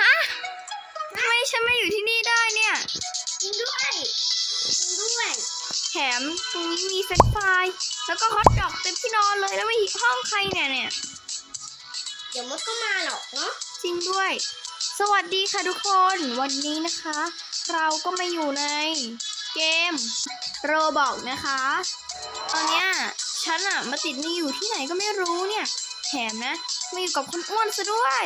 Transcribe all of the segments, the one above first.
ฮะทำไมฉันมาอยู่ที่นี่ได้เนี่ย จริงด้วย จริงด้วย แถมตรงนี้มีเฟรนช์ฟรายแล้วก็ฮอทดอกเต็มที่นอนเลยแล้วไม่ห้องใครเนี่ยเนี่ย เดี๋ยวมดก็มาหรอกเนาะ จริงด้วย สวัสดีค่ะทุกคน วันนี้นะคะ เราก็มาอยู่ในเกมโรบอกนะคะ ตอนเนี้ยฉันอะมาติดนี่อยู่ที่ไหนก็ไม่รู้เนี่ย แถมนะมาอยู่กับคนอ้วนซะด้วย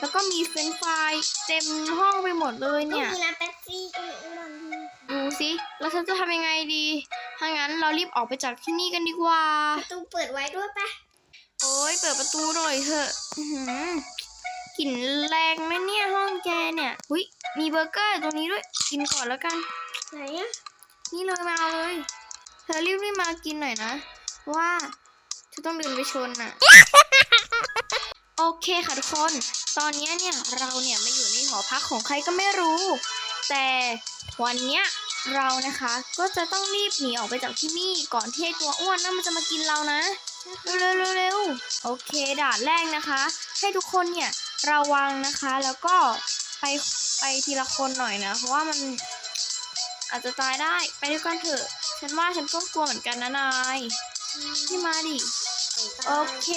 แล้วก็มีเฟรนช์ฟรายเต็มห้องไปหมดเลยก็เนี่ยมีน้ำเป๊ปซี่ก็มีอ้วนดูสิแล้วฉันจะทำยังไงดี ถ้างั้นเรารีบออกไปจากที่นี่กันดีกว่า ประตูเปิดไว้ด้วยปะโอ้ยเปิดประตูหน่อยเถอะอื้อหือกลิ่นแรงไหมเนี่ยห้องแกเนี่ยหุยมีเบอร์เกอร์ตรงนี้ด้วย กินก่อนแล้วกัน ไหนอะนี่เลยมาเอาเลย เธอรีบรีบมากินหน่อยนะ ว่าเธอ ต้องเดินไปชนน่ะ โอเคค่ะทุกคน ตอนเนี้ยเนี่ยเราเนี่ยมาอยู่ในหอพักของใครก็ไม่รู้ แต่วันเนี้ยเรานะคะก็จะต้องรีบหนีออกไปจากที่นี่ก่อนที่ไอ้ตัวอ้วนนั่นมันจะมากินเรานะ เร็วๆเร็วๆโอเคด่านแรกนะคะ ให้ทุกคนเนี่ยระวังนะคะแล้วก็ไปไปทีละคนหน่อยนะ เพราะว่ามันอาจจะตายได้ไปด้วยกันเถอะ ฉันว่าฉันก็กลัวเหมือนกันนะนายพี่มาดิ โอเค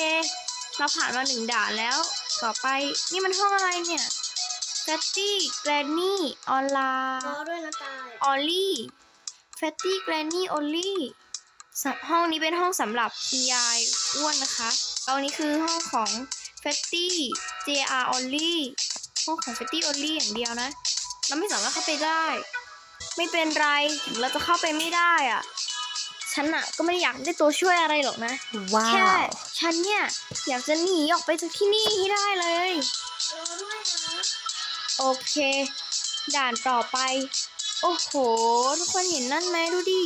เราผ่านมาหนึ่งด่านแล้ว ต่อไปนี่มันห้องอะไรเนี่ยแฟตตี้แกรนนี่ออนไลรน์อด้วยนะตายออลลี่แฟตตี้แกรนนี่ออลลี่ห้องนี้เป็นห้องสำหรับคุณยายอ้วนนะคะเอานี้คือห้องของแฟตตี้ JR Only ห้องของแฟตตี้ Only อย่างเดียวนะ เราไม่สามารถเข้าไปได้ ไม่เป็นไร ถึงเราจะเข้าไปไม่ได้อะ ฉันอะก็ไม่ได้อยากได้ตัวช่วยอะไรหรอกนะ ว้าแค่ว ฉันเนี่ยอยากจะหนีออกไปจากที่นี่ให้ได้เลยรอด้วยนะโอเค ด่านต่อไป โอ้โห ทุกคนเห็นนั่นไหมดูดิ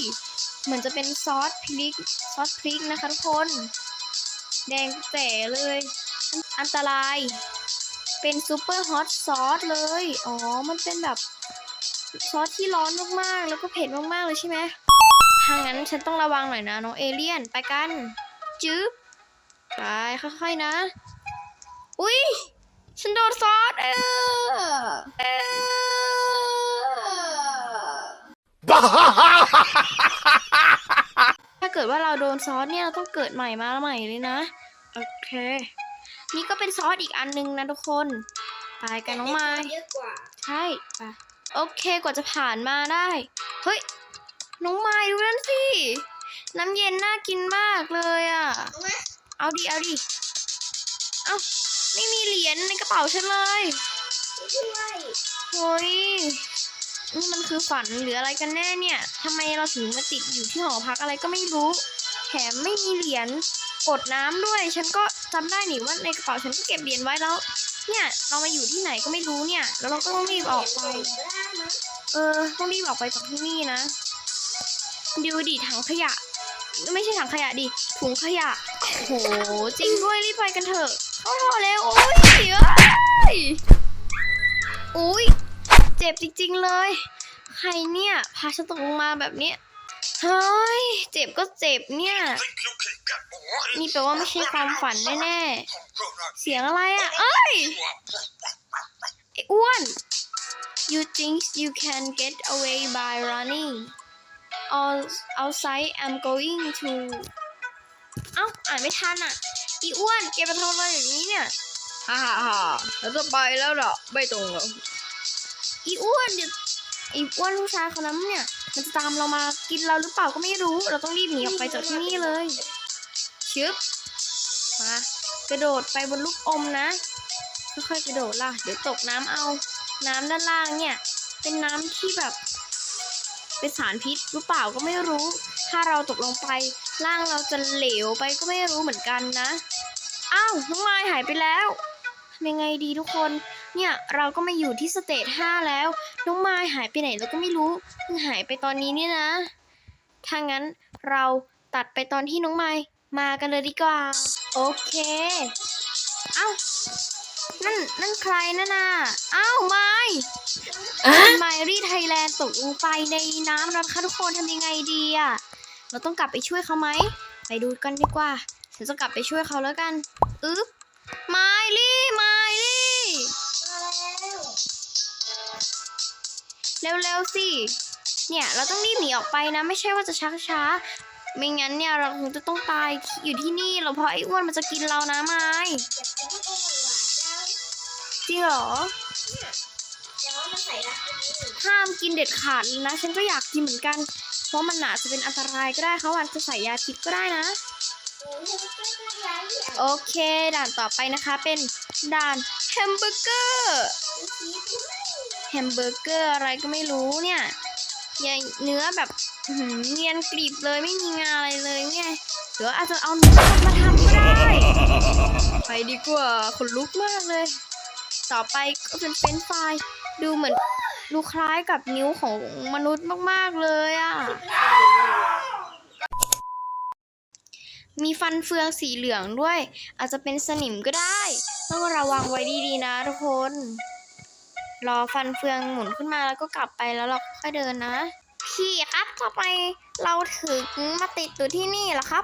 เหมือนจะเป็นซอสพริก ซอสพริกนะคะทุกคน แดงแจ๋เลย อันตราย เป็นซูเปอร์ฮอตซอสเลย อ๋อ มันเป็นแบบ ซอสที่ร้อนมากๆ แล้วก็เผ็ดมากๆ เลยใช่ไหม ถ้างั้นฉันต้องระวังหน่อยนะน้องเอเลี่ยนไปกันจึ๊บไปค่อยๆนะ อุ๊ยฉันโดนซอสเออเออถ้าเกิดว่าเราโดนซอสเนี่ยเราต้องเกิดใหม่มาใหม่เลยนะ โอเค นี่ก็เป็นซอสอีกอันนึงนะทุกคนไปกันน้องไม้เยอะกว่าใช่ไปโอเคกว่าจะผ่านมาได้ เฮ้ย น้องไม้ดูนั่นสิ น้ำเย็นน่ากินมากเลยอะ เอาไหมเอาดิ เอาดิ เอาไม่มีเหรียญในกระเป๋าฉันเลย ช่วยเฮ้ย นี่มันคือฝันหรืออะไรกันแน่เนี่ย ทำไมเราถึงมาติดอยู่ที่หอพักอะไรก็ไม่รู้ แถมไม่มีเหรียญ กดน้ำด้วย ฉันก็จำได้นี่ว่าในกระเป๋าฉันก็เก็บเหรียญไว้แล้ว เนี่ย เรามาอยู่ที่ไหนก็ไม่รู้เนี่ย แล้วเราก็ต้องรีบออกไปก็ได้มั้งเออ ต้องรีบออกไปจากที่นี่นะ ดูดิถังขยะ ไม่ใช่ถังขยะดิถุงขยะโหจริงด้วยรีบไปกันเถอะเข้าท่อแล้วโอ้ยเอ้ยอุ้ยเจ็บจริงๆเลย ใครเนี่ยพาฉันตกลงมาแบบเนี้ยเฮ้ยเจ็บก็เจ็บเนี่ยนี่แปลว่าไม่ใช่ความฝันแน่ๆเสียงอะไรอะเอ้ยไอ้อ้วน you think you can get away by running outside I'm going to เอ้าอ่านไม่ทันอะ อีอ้วนแกไปทำอะไรอย่างนี้เนี่ยฮ่าฮ่าฮ่าแล้วจะไปแล้วเหรอ ไม่ตรงหรอกอีอ้วนเดี๋ยวไอีอ้วนผู้ชายคนนั้นเนี่ย มันจะตามเรามากินเราหรือเปล่าก็ไม่รู้ เราต้องรีบหนีออกไปจากที่นี่เลยชึบมากระโดดไปบนลูกอมนะ ค่อยๆกระโดดล่ะ เดี๋ยวตกน้ำเอา น้ำด้านล่างเนี่ย เป็นน้ำที่แบบ เป็นสารพิษหรือเปล่าก็ไม่รู้ ถ้าเราตกลงไปร่างเราจะเหลวไปก็ไม่รู้เหมือนกันนะ อ้าวน้องไม้หายไปแล้วทำยังไงดีทุกคน เนี่ยเราก็มาอยู่ที่สเตจ5แล้ว น้องไม้หายไปไหนเราก็ไม่รู้เพิ่งหายไปตอนนี้เนี่ยนะ ถ้างั้นเราตัดไปตอนที่น้องไม้มากันเลยดีกว่า โอเค เอ้า นั่นนั่นใครนั่นน่ะ อ้าวไม้ไมรี่ไทยแลนด์ตกลงไปในน้ำแล้วนะคะทุกคนทำยังไงดีอะเราต้องกลับไปช่วยเขาไหม ไปดูกันดีกว่าฉันจะกลับไปช่วยเขาแล้วกัน อึ๊บไมลี่ไมลี่มาแล้วเร็วๆสิ เนี่ย เราต้องรีบหนีออกไปนะ ไม่ใช่ว่าจะชักช้าไม่งั้นเนี่ยเราคงจะต้องตายอยู่ที่นี่เราเพราะไอ้อ้วนมันจะกินเรานะไม้ จริงเหรอแต่ว่ามันใส่รักนี่ห้ามกินเด็ดขาดเลยนะ ฉันก็อยากกินเหมือนกัน เพราะมันอาจจะเป็นอันตรายก็ได้เขาอาจจะใส่ยาพิษก็ได้นะ โอ้ยมันก็น่ารักอะโอเค ด่านต่อไปนะคะเป็นด่านแฮมเบอร์เกอร์ชีด้วยแฮมเบอร์เกอร์อะไรก็ไม่รู้เนี่ยยายเนื้อแบบอื้อหือเนียนกรีบเลยไม่มีงาอะไรเลยเนี่ยหรือว่าอาจจะเอาเนื้อมาทำก็ได้ ไปดีกว่าคนลุกมากเลย ต่อไปก็เป็นเฟรนฟรายดูเหมือนดูคล้ายกับนิ้วของมนุษย์มากๆเลยอะ มีฟันเฟืองสีเหลืองด้วย อาจจะเป็นสนิมก็ได้ ต้องระวังไว้ดีๆนะทุกคน รอฟันเฟืองหมุนขึ้นมาแล้วก็กลับไปแล้วเราค่อยเดินนะ พี่ครับทำไมเราถึงมาติดอยู่ที่นี่ล่ะครับ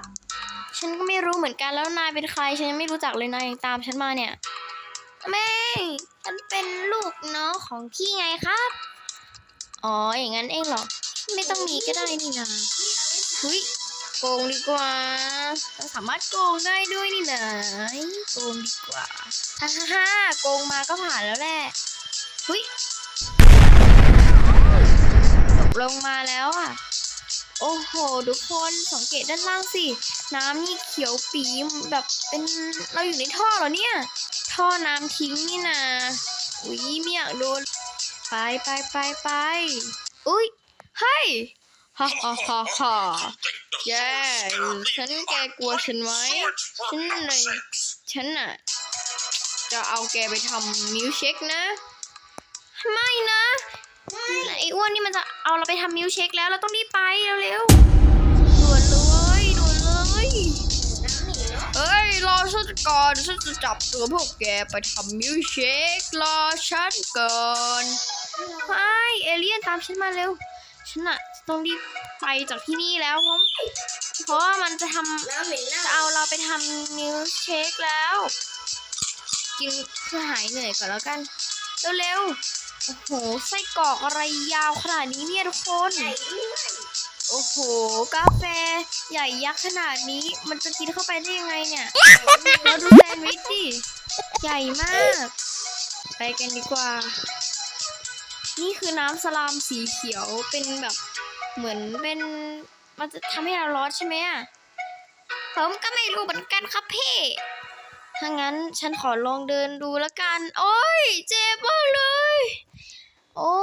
ฉันก็ไม่รู้เหมือนกันแล้วนายเป็นใคร ฉันยังไม่รู้จักเลยนายตามฉันมาเนี่ย แม่ฉันเป็นลูกน้องของพี่ไงครับ อ๋อ อย่างนั้นเองเหรอ ไม่ต้องมีก็ได้นี่นาหุยโกงดีกว่าเราสามารถโกงได้ด้วยนี่นะโกงดีกว่าฮ่าฮ่าฮ่าโกงมาก็ผ่านแล้วแหละหุยตกลงมาแล้วอะ โอ้โห ทุกคนสังเกตด้านล่างสิ น้ำนี่เขียวปีมแบบเป็นเราอยู่ในท่อเหรอเนี่ย ท่อน้ำทิ้งนี่นา อุ้ยไม่อยากโดน ไปไปไปไป อุ้ยเฮ้ยฮ่าฮ่าฮ่าฮ่าแย่ฉันแกกลัวฉันไหมฉันเลยฉันน่ะ จะเอาแกไปทำมิลค์เช็คนะ ไม่นะไอ้อ้วนนี่มันจะเอาเราไปทำมิลค์เช็คแล้วเราต้องรีบไปเร็วๆ อฉันก่อนฉันจะจับตัวพวกแกไปทำมิลค์เชครอฉันก่อนไม่เอเลี่ยนตามฉันมาเร็ว ฉันอะต้องรีบไปจากที่นี่แล้วเพราะเพราะว่ามันจะทำจะเอาเราไปทำมิลค์เชคแล้ว กินเพื่อหายเหนื่อยก่อนแล้วกัน เร็วๆโอ้โหไส้กรอกอะไรยาวขนาดนี้เนี่ยทุกคน โอ้โห กาแฟใหญ่ยักษ์ขนาดนี้ มันจะกินเข้าไปได้ยังไงเนี่ยเราดูแซนด์วิชดิ ใหญ่มาก ไปกันดีกว่า นี่คือน้ำสลามสีเขียว เป็นแบบเหมือนเป็น มันจะทำให้เราร้อนใช่ไหมอะ ผมก็ไม่รู้เหมือนกันครับพี่ถ้างั้นฉันขอลองเดินดูแล้วกัน โอ้ย เจ็บมากเลย โอ้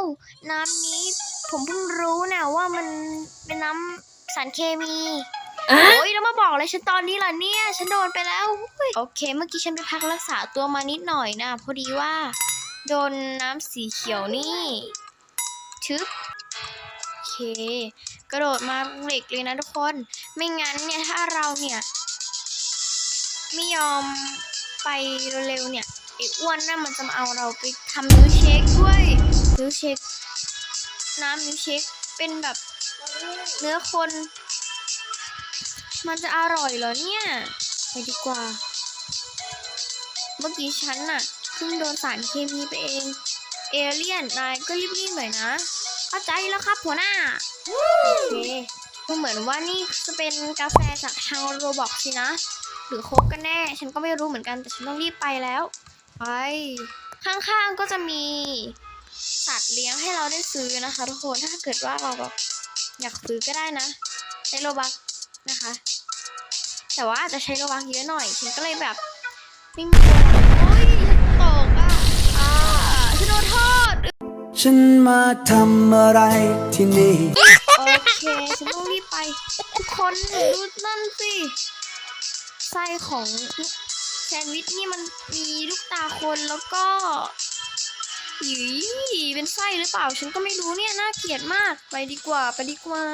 น้ำนี้ผมเพิ่งรู้นะว่ามันเป็นน้ำสารเคมีโอ้ยแล้วมาบอกเลยฉันตอนนี้ล่ะเนี่ย ฉันโดนไปแล้วอุ๊ยโอเค เมื่อกี้ฉันไปพักรักษาตัวมานิดหน่อยนะพอดีว่า โดนน้ำสีเขียวนี่ชึบโอเค กระโดดมาเหล็กเลยนะทุกคน ไม่งั้นเนี่ยถ้าเราเนี่ย ไม่ยอมไปเร็วๆเนี่ยไอ้อ้วนนั่นมันจะมาเอาเราไปทำมิลค์เชคด้วย มิลค์เชคน้ำมิลค์เชคเป็นแบบเนื้อคน มันจะอร่อยเหรอเนี่ย ไปดีกว่า เมื่อกี้ฉันน่ะเพิ่งโดนสารเคมีไปเอง เอเลี่ยนนายก็รีบๆหน่อยนะ เข้าใจแล้วครับหัวหน้า โอเคก็เหมือนว่านี่จะเป็นกาแฟจากทางโรบอกสินะ หรือโค้กกันแน่ ฉันก็ไม่รู้เหมือนกันแต่ฉันต้องรีบไปแล้ว ไป ข้างๆก็จะมี สัตว์เลี้ยงให้เราได้ซื้อนะคะ ทุกคนถ้าเกิดว่าเราแบบอยากซื้อก็ได้นะ ใช้โลบักนะคะ แต่ว่าอาจจะใช้โลบักเยอะหน่อยฉันก็เลยแบบไม่มีโอ้ยตกอะอ่าฉันโดนโทษฉันมาทำอะไรที่นี่ โอเคฉันต้องรีบไป ทุกคนดูนั่นสิไส้ของแซนด์วิชนี่มันมีลูกตาคนแล้วก็ หยีเป็นไส้หรือเปล่า ฉันก็ไม่รู้เนี่ยน่าเกลียดมากไปดีกว่าไปดีกว่า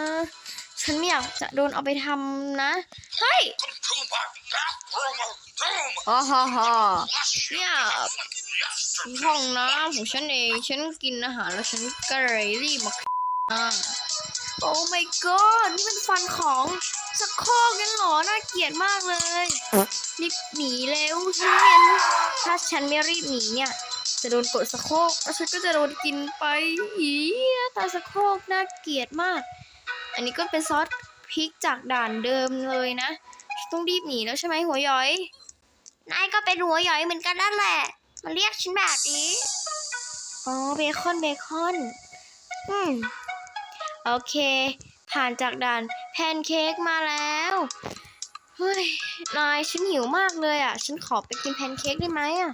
ฉันไม่อยากจะโดนเอาไปทำนะเฮ้ยฮ่าฮ่าฮ่าเนี่ยห้องน้ำของฉันเองฉันกินอาหารแล้วฉันก็เลยรีบมาอ่าโอ้ my god นี่เป็นฟันของสะโครกกันเหรอ น่าเกลียดมากเลย รีบหนีเร็วฉันเห็นถ้าฉันไม่รีบหนีเนี่ย จะโดนกดสะโครกแล้วฉันก็จะโดนกินไปอีหน้าตาสะโครกน่าเกลียดมาก อันนี้ก็เป็นซอสพริกจากด่านเดิมเลยนะ ต้องรีบหนีแล้วใช่ไหมหัวย้อย นายก็เป็นหัวย่อยเหมือนกันนั่นแหละ มาเรียกฉันแบบนี้ อ๋อเบคอนเบคอน อืม โอเค ผ่านจากด่านแพนเค้กมาแล้วเฮ้ย นายฉันหิวมากเลยอะ ฉันขอไปกินแพนเค้กได้ไหมอะ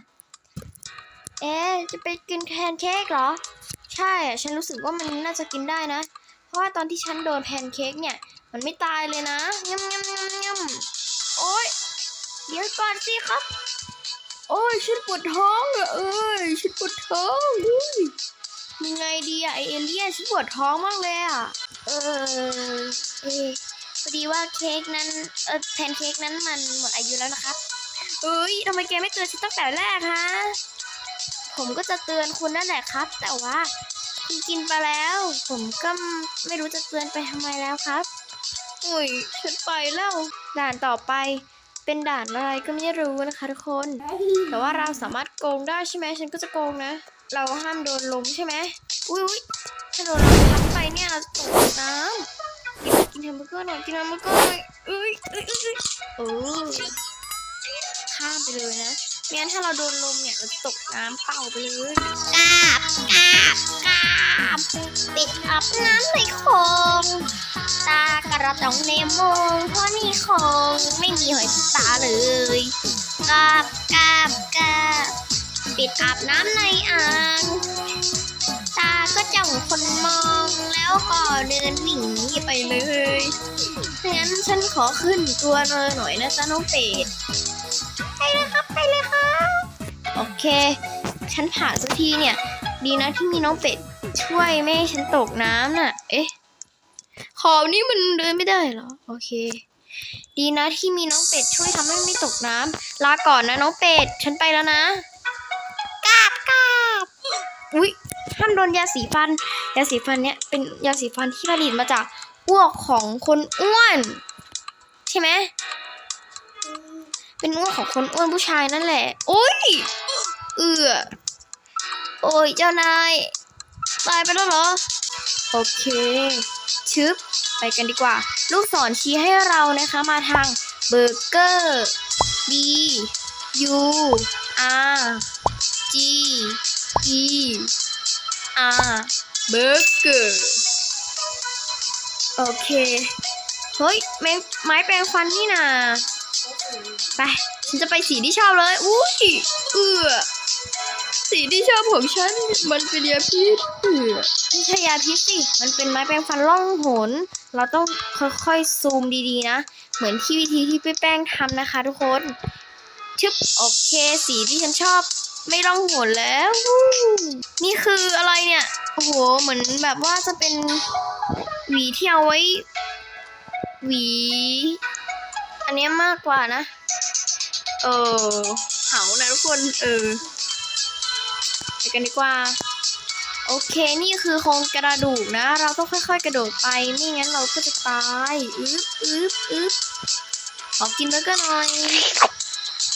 เอ๊จะไปกินแพนเค้กเหรอ ใช่อะฉันรู้สึกว่ามันน่าจะกินได้นะ เพราะว่าตอนที่ฉันโดนแพนเค้กเนี่ย มันไม่ตายเลยนะยำยำยำยำโอ๊ยเดี๋ยวก่อนสิครับ โอ้ยฉันปวดท้องอะเอ้ยฉันปวดท้องอุ้ยยังไงดีอะไอเอเลี่ยนฉันปวดท้องมากเลยอะเออเอะพอดีว่าเค้กนั้นเออแพนเค้กนั้นมันหมดอายุแล้วนะครับเอ้ยทำไมแกไม่เตือนฉันตั้งแต่แรกฮะ ผมก็จะเตือนคุณนั่นแหละครับ แต่ว่าคุณกินไปแล้ว ผมก็ไม่รู้จะเตือนไปทำไมแล้วครับอุ้ยฉันไปแล้ว ด่านต่อไปเป็นด่านอะไรก็ไม่รู้นะคะทุกคน แต่ว่าเราสามารถโกงได้ใช่ไหมฉันก็จะโกงนะ เราห้ามโดนลมใช่ไหมอุ้ยอุ๊ยถ้าโดนเราพัดไปเนี่ยเราจะตกน้ำกินกินแฮมเบอร์เกอร์หน่อยกินแฮมเบอร์เกอร์หน่อยเอ้ยเอ้ยเอ้ยเอ้ยเออข้ามไปเลยนะ ไม่งั้นถ้าเราโดนลมเนี่ยเราจะตกน้ำเป่าไปเลยกาบกาบกาบปิดอาบน้ำในคงตากระต้องในมงเพราะนี่คงไม่มีหอยตาเลยกาบกาบกาบปิดอาบน้ำในอ่างตาก็จ้องคนมองแล้วก็เดินหนีไปเลยงั้นฉันขอขึ้นตัวเรือหน่อยนะจ๊ะน้องเป็ด ไปเลยครับไปเลยครับโอเค ฉันผ่านสักทีเนี่ย ดีนะที่มีน้องเป็ดช่วยไม่ให้ฉันตกน้ำน่ะ เอ๊ะ ขอบนี่มันเดินไม่ได้เหรอ โอเค ดีนะที่มีน้องเป็ดช่วยทำให้ไม่ตกน้ำลาก่อนนะน้องเป็ด ฉันไปแล้วนะกาบกาบอุ๊ยห้ามโดนยาสีฟัน ยาสีฟันเนี่ยเป็นยาสีฟันที่ผลิตมาจากอ้วกของคนอ้วน ใช่ไหม เป็นอ้วกของคนอ้วนผู้ชายนั่นแหละ โอ้ย เอือโอ้ย เจ้านาย ตายไปแล้วเหรอ โอเคชึบ ไปกันดีกว่า ลูกศรชี้ให้เรานะคะ มาทางเบอร์เกอร์ B U R G E R เบอร์เกอร์ โอเค เฮ้ยแมงไม้แปรงฟันนี่นา ไป ฉันจะไปสีที่ชอบเลย อุ้ยเอือสีที่ชอบของฉัน มันเป็นยาพิษเอือไม่ใช่ยาพิษสิ มันเป็นไม้แปรงฟันล่องหน เราต้องค่อยๆซูมดีๆนะ เหมือนที่วิธีที่พี่แป้งทำนะคะทุกคนชึบโอเค สีที่ฉันชอบ ไม่ร่องหนแล้ว นี่คืออะไรเนี่ย โอ้โห เหมือนแบบว่าจะเป็นหวีที่เอาไว้ หวี นเนี้ยมากกว่านะ เออเหานะทุกคน เออไปกันดีกว่า โอเค นี่คือโครงกระดูกนะ เราต้องค่อย ๆ กระโดดไป ไม่งั้นเราก็จะตายอึ๊บอึ๊บอึ๊บขอกินเบอร์เกอร์หน่อย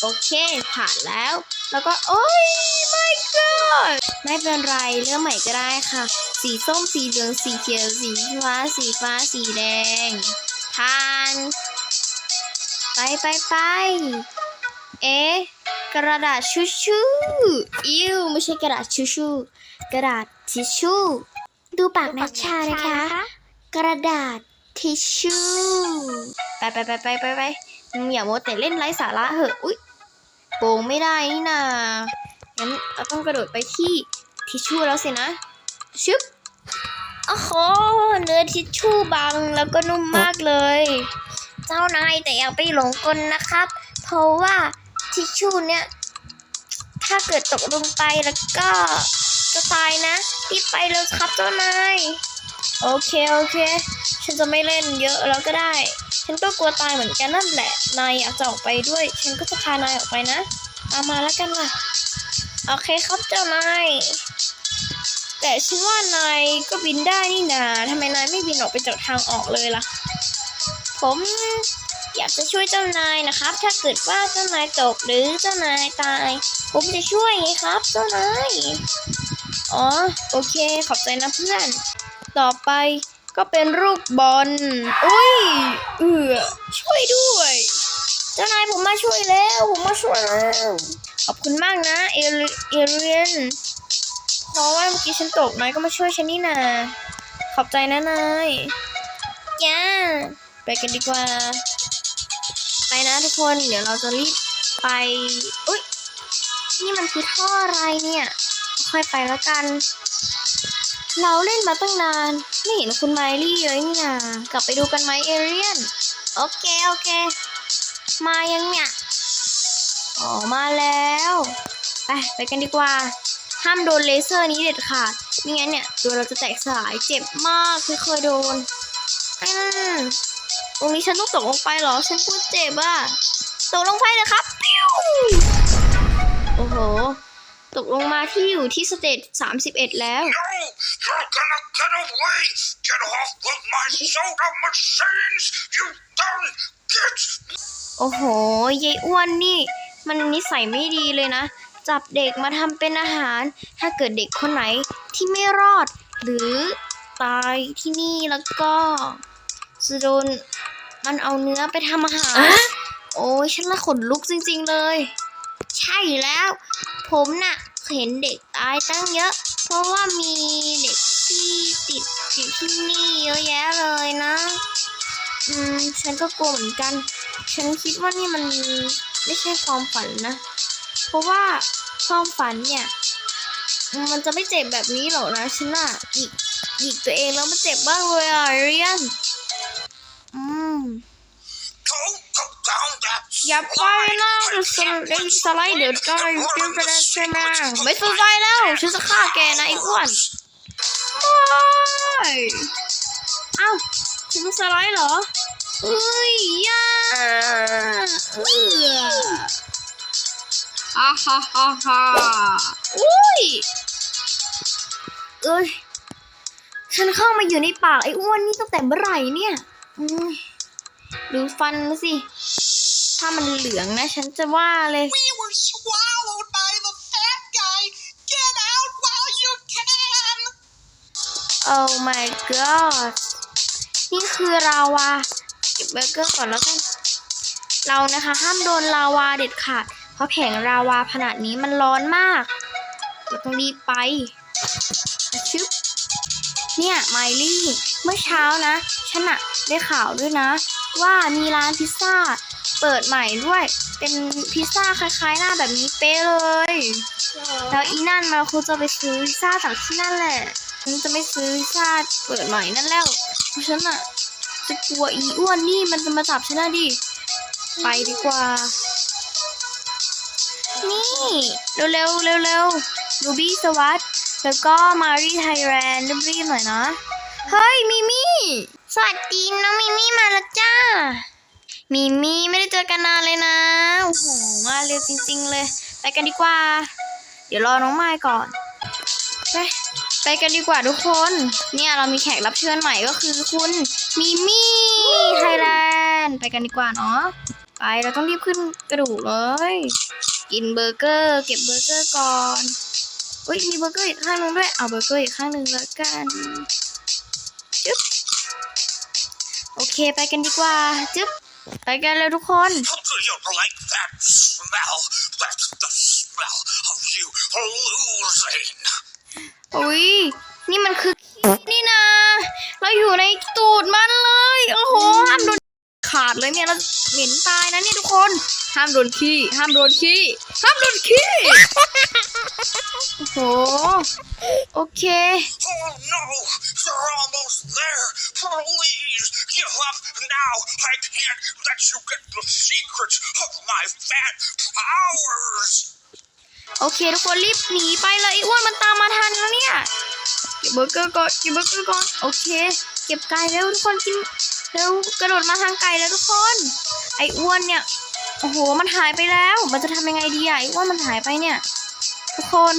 โอเค ผ่านแล้ว แล้วก็ โอ้ย my god ไม่เป็นไร เริ่มใหม่ก็ได้ค่ะ สีส้ม สีเหลือง สีเขียว สีฟ้า สีฟ้า สีแดง ผ่าน ไปไปไปเอ๊ะกระดาษชูชูอิวไม่ใช่กระดาษชูชูกระดาษทิชชู่ดูปากนัชชานะคะ กระดาษทิชชู่ไปไปไปไปไปไปอย่าโมแต่เล่นไร้สาระเหอะอุ๊ยโกงไม่ได้นี่นางั้นเราต้องกระโดดไปที่ทิชชู่แล้วสินะชึบโอ้โหเนื้อทิชชู่บางแล้วก็นุ่มมากเลย เจ้านายแต่อย่าไปหลงกลนะครับ เพราะว่าทิชชู่เนี่ย ถ้าเกิดตกลงไปแล้วก็จะตายนะรีบไปเลยครับเจ้านายโอเคโอเค ฉันจะไม่เล่นเยอะแล้วก็ได้ ฉันก็กลัวตายเหมือนกันนั่นแหละ นายอยากจะออกไปด้วย ฉันก็จะพานายออกไปนะตามมาแล้วกันล่ะโอเคครับเจ้านายแต่ฉันว่านายก็บินได้นี่นาทำไมนายไม่บินออกไปจากทางออกเลยล่ะ ผมอยากจะช่วยเจ้านายนะครับ ถ้าเกิดว่าเจ้านายตกหรือเจ้านายตาย ผมจะช่วยไงครับเจ้านาย อ๋อโอเคขอบใจนะเพื่อน ต่อไปก็เป็นรูปบอล อุ้ย เอือช่วยด้วย เจ้านายผมมาช่วยแล้ว ผมมาช่วยแล้ว ขอบคุณมากนะ เอเรเอเรียน เพราะว่าเมื่อกี้ฉันตกนายก็มาช่วยฉันนี่นา ขอบใจนะนายจ้า ไปกันดีกว่า ไปนะทุกคนเดี๋ยวเราจะรีบไปอุ้ยนี่มันคือท่ออะไรเนี่ย ค่อยไปแล้วกัน เราเล่นมาตั้งนาน ไม่เห็นคุณไมลี่เลยนี่นากลับไปดูกันไหมเอเรียน โอเค โอเค มายังเนี่ยอ๋อมาแล้ว ไป ไปกันดีกว่า ห้ามโดนเลเซอร์นี้เด็ดขาดไม่งั้นเนี่ยตัวเราจะแตกสลายเจ็บมากคือเคยโดนอืม ตรงนี้ฉันต้องตกลงไปเหรอ ฉันพูดเจ็บอะตกลงไปเลยครับปิ้วโอ้โห ตกลงมาที่อยู่ที่สเตจ31แล้ว No! You're gonna get away! Get off of my soda machines! You don't get โอ้โหยายอ้วนนี่ มันนิสัยไม่ดีเลยนะ จับเด็กมาทำเป็นอาหาร ถ้าเกิดเด็กคนไหนที่ไม่รอด หรือตายที่นี่แล้วก็จะโดน มันเอาเนื้อไปทำอาหาร โอ้ยฉันละขนลุกจริงๆเลย ใช่แล้ว ผมน่ะเห็นเด็กตายตั้งเยอะ เพราะว่ามีเด็กที่ติดอยู่ที่นี่เยอะแยะเลยนะ อืม ฉันก็กลัวเหมือนกัน ฉันคิดว่านี่มันไม่ใช่ความฝันนะ เพราะว่าความฝันเนี่ย มันจะไม่เจ็บแบบนี้หรอกนะฉันน่ะหยิกหยิกตัวเองแล้วมันเจ็บมากเลยอะเรียน อืม Don't go down that อย่าไปนะจะสไลด์สไลด์เดี๋ยวได้เดี๋ยวไปได้ใช่ไหมไม่สนใจแล้วฉันจะฆ่าแกนะไอ้อ้วนไม่เอ้าฉันต้องสไลด์เหรอเอ้ยอย่าเออฮ่าฮ่าฮ่าฮ่าอุ้ยเอ้ยฉันเข้ามาอยู่ในปากไอ้อ้วนนี่ตั้งแต่เมื่อไหร่เนี่ยอุ้ย ดูฟันสิ ถ้ามันเหลืองนะ ฉันจะว่าเลย We were swallowed by the fat guy. Get out while you can. Oh my god นี่คือลาวา เก็บเบอร์เกอร์ก่อนแล้วกัน เรานะคะ ห้ามโดนลาวาเด็ดขาด เพราะแผงลาวาขนาดนี้มันร้อนมาก เราต้องรีบไปอะชึบเนี่ยไมลี่ เมื่อเช้านะ ฉันอะได้ข่าวด้วยนะ ว่ามีร้านพิซซ่าเปิดใหม่ด้วย เป็นพิซซ่าคล้ายๆหน้าแบบนี้เป๊ะเลย แล้วอีนั่นมันคงจะไปซื้อพิซซ่าจากที่นั่นแหละฉันจะไม่ซื้อพิซซ่าเปิดใหม่นั่นแล้วเพราะฉันอะจะกลัวอีอ้วนนี่มันจะมาจับฉันนะดิ ไปดีกว่า นี่เร็วๆเร็วๆรูบี้สวัสดแล้วก็มารีไทยแลนด์รีบๆหน่อยนะ เฮ้ยมิมี่ สวัสดีน้องมิมี่มาแล้วจ้า มิมี่ไม่ได้เจอกันนานเลยนะ โอ้โหมาเร็วจริง ๆ เลย ไปกันดีกว่า เดี๋ยวรอน้องไม้ก่อน ไปไปกันดีกว่าทุกคน เนี่ยเรามีแขกรับเชิญใหม่ก็คือคุณมิมี่ไทยแลนด์ไปกันดีกว่าเนาะ ไปเราต้องรีบขึ้นกระดูกเลย กินเบอร์เกอร์ เก็บเบอร์เกอร์ก่อนอุ้ยมีเบอร์เกอร์อีกข้างหนึงด้วย เอาเบอร์เกอร์อีกข้างหนึ่งแล้วกัน เคไปกันดีกว่า จึ๊บ ไปกันเลยทุกคน like that smell? That's the smell of you losing. อุ้ยนี่มันคือ นี่นะ เราอยู่ในตูดมันเลย โอ้โหห้ามโดน ขาดเลยเนี่ยเราเหม็นตายนะเนี่ยทุกคน ห้ามโดนขี้ ห้ามโดนขี้ ห้ามโดนขี้ โอ้โห โอเค Oh no, you're almost there. Please give up now. I can't let you get the secrets of my fat powers. โอเคทุกคนรีบหนีไปเลยไอ้อ้วนมันตามมาทันแล้วเนี่ย เก็บเบอร์เกอร์ก่อน เก็บเบอร์เกอร์ก่อน โอเค เก็บไก่แล้วทุกคนกิน เร็วกระโดดมาทางไก่แล้วทุกคน ไอ้อ้วนเนี่ยโอ้โหมันหายไปแล้ว มันจะทำยังไงดีอะไอ้อ้วนมันหายไปเนี่ย ทุกคน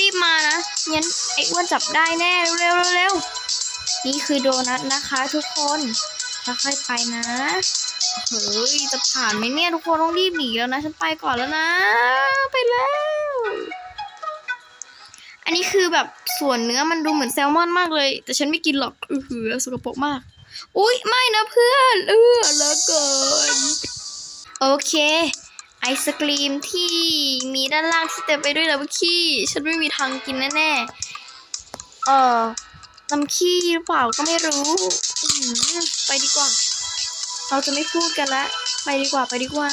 รีบๆมานะงั้นไอ้อ้วนจับได้แน่เร็วๆเร็วนี่คือโดนัทนะคะทุกคนค่อยๆไปนะเฮ้ยจะผ่านไหมเนี่ยทุกคนต้องรีบหนีแล้วนะฉันไปก่อนแล้วนะ ไปแล้ว อันนี้คือแบบส่วนเนื้อมันดูเหมือนแซลมอนมากเลย แต่ฉันไม่กินหรอกอือหือสกปรกมาก อุ๊ย ไม่นะเพื่อนเออแล้วเกิน โอเค ไอศกรีมที่มีด้านล่างที่เต็มไปด้วยน้ำขี้ ฉันไม่มีทางกินแน่ๆ เออน้ำขี้หรือเปล่าก็ไม่รู้ไปดีกว่า เราจะไม่พูดกันละ ไปดีกว่าไปดีกว่า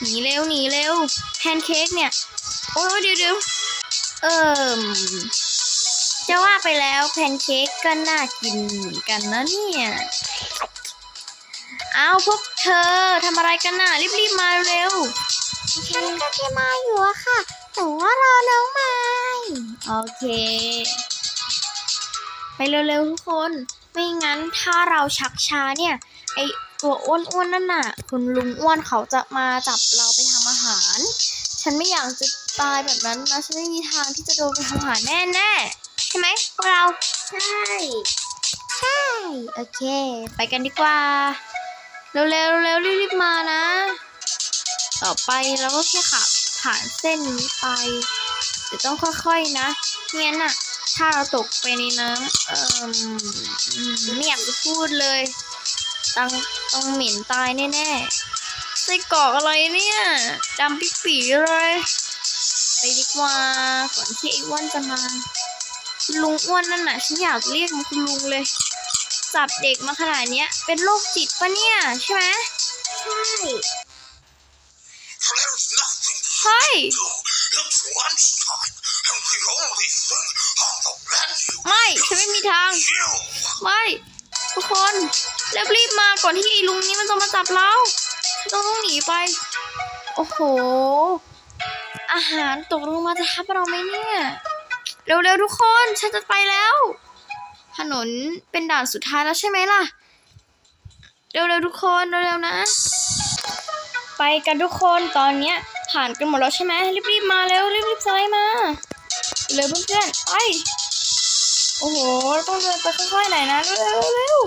หนีเร็วหนีเร็วแพนเค้กเนี่ย โอ้ยเดี๋ยวเดี๋ยวเอิม จะว่าไปแล้วแพนเค้กก็น่ากินเหมือนกันนะเนี่ย เอาพวกเธอทำอะไรกันน่ะรีบๆมาเร็ว ฉันก็จะมาอยู่อะค่ะแต่ว่ารอน้องไม้โอเค ไปเร็วๆทุกคน ไม่งั้นถ้าเราชักช้าเนี่ย ไอตัวอ้วนๆนั่นน่ะ คุณลุงอ้วนเขาจะมาจับเราไปทำอาหาร ฉันไม่อยากจะตายแบบนั้นนะ ฉันไม่มีทางที่จะโดนไปทำอาหารแน่ๆ ใช่ไหมพวกเรา ใช่ ใช่ โอเค ไปกันดีกว่า เร็วๆเร็วๆรีบๆมานะ ต่อไปเราก็แค่ขับผ่านเส้นนี้ไปแต่ต้องค่อยๆนะไม่งั้นน่ะถ้าเราตกไปในน้ำเอ่อไม่อยากจะพูดเลยต้องต้องเหม็นตายแน่ๆไส้กรอกอะไรเนี่ยดำปิ๊ปีเลย ไปดีกว่าก่อนที่ไอ้อ้วนจะมา คุณลุงอ้วนนั่นน่ะฉันอยากเรียกมันคุณลุงเลย จับเด็กมาขนาดเนี้ย เป็นโรคจิตปะเนี่ยใช่ไหมใช่ There's nothing เฮ้ยไม่ฉันไม่มีทาง ไม่ทุกคนรีบรีบมาก่อนที่ไอ้ลุงนี้มันจะมาจับเราต้องต้องหนีไป โอ้โห อาหารตกลงมาจะทับเราไหมเนี่ย เร็วๆทุกคน ฉันจะไปแล้ว ถนนเป็นด่านสุดท้ายแล้วใช่ไหมล่ะ เร็วๆทุกคนเร็วๆนะ ไปกันทุกคนตอนเนี้ยผ่านกันหมดแล้วใช่ไหมรีบๆมาเร็วรีบๆสไลด์มาเร็วเพื่อนๆไปโอ้โหต้องเดินไปค่อยๆหน่อยนะเร็วๆเร็ว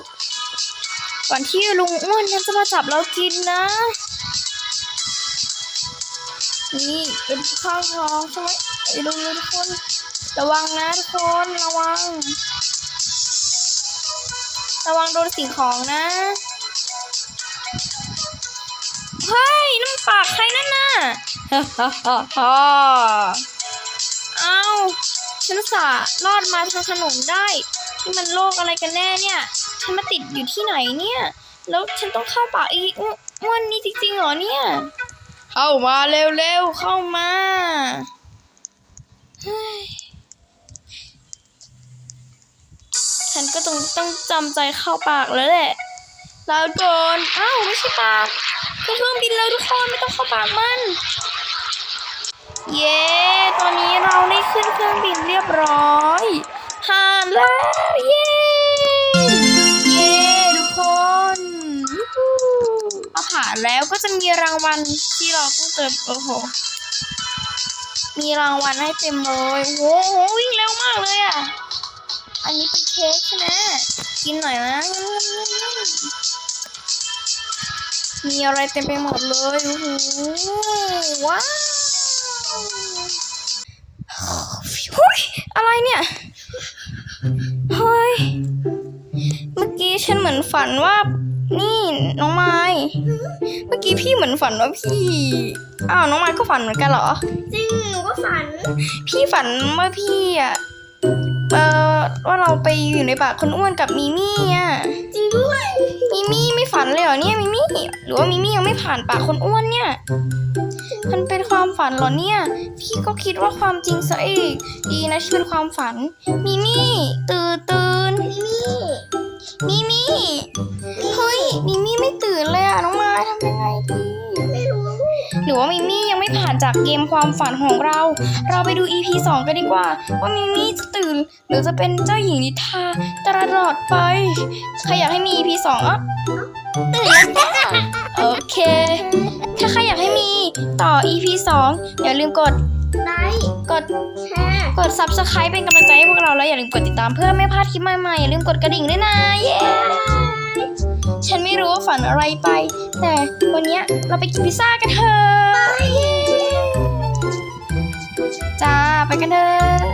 ก่อนที่ลุงอ้วนจะมาจับเรากินนะ นี่เป็นข้าวทองใช่ไหมไอ้ลุงๆทุกคน ระวังนะทุกคนระวัง ระวังโดนสิ่งของนะเฮ้ยนั่นปากใครนั่นน่ะฮ่าฮ่าฮ่าฮ่าเอ้าฉันอุตสาห์รอดมาทางถนนได้นี่มันโรคอะไรกันแน่เนี่ย ฉันมาติดอยู่ที่ไหนเนี่ย แล้วฉันต้องเข้าป่าอีกอ้วนนี่จริงๆเหรอเนี่ย เข้ามาเร็วๆเข้ามา เฮ้ย ฉันก็ต้องต้องจำใจเข้าปากแล้วแหละ แลาก่อนอ้าวไม่ใช่ปากคือเครื่องบินแล้วทุกคนไม่ต้องเข้าปากมัน เย้ตอนนี้เราได้ขึ้นเครื่องบินเรียบร้อยผ่านแล้ว เย้เย้ทุกคนยูฮูเอาผ่านแล้วก็จะมีรางวัลที่เราต้องเติมโอ้โหมีรางวัลให้เต็มเลยโอ้โหวิ่งเร็วมากเลยอะ อันนี้เป็นเค้กใช่ไหมกินหน่อยนะมีอะไรเต็มไปหมดเลยโอ้โหว้าวเฮ้ยอะไรเนี่ย เฮ้ย เมื่อกี้ฉันเหมือนฝันว่า นี่น้องไม้ เมื่อกี้พี่เหมือนฝันว่าพี่ อ้าวน้องไม้ก็ฝันเหมือนกันเหรอ จริงหนูก็ฝัน พี่ฝันว่าพี่อะเอ่อ ว่าเราไปอยู่ในปากคนอ้วนกับมิมี่อะจริงด้วยมิมี่ไม่ฝันเลยเหรอเนี่ยมิมี่หรือว่ามิมี่ยังไม่ผ่านปากคนอ้วนเนี่ย มันเป็นความฝันเหรอเนี่ย พี่ก็คิดว่าความจริงซะอีกดีนะที่เป็นความฝันมิมี่ตื่น ผ่านจากเกมความฝันของเรา เราไปดู EP 2 กันดีกว่า ว่ามิมี่จะตื่น หรือจะเป็นเจ้าหญิงนิทาตลอดไป ใครอยากให้มี EP 2อะตื่นแล้วจ้โอเค ถ้าใครอยากให้มีต่อ EP 2 อย่าลืมกดไลค์กดแชร์กด Subscribe เป็นกำลังใจให้พวกเราแล้วอย่าลืมกดติดตามเพื่อไม่พลาดคลิปใหม่ๆอย่าลืมกดกระดิ่งด้วยนะเย้ฉันไม่รู้ว่าฝันอะไรไป แต่วันนี้เราไปกินพิซซ่ากันเถอะ จ้า ไปกันเถอะ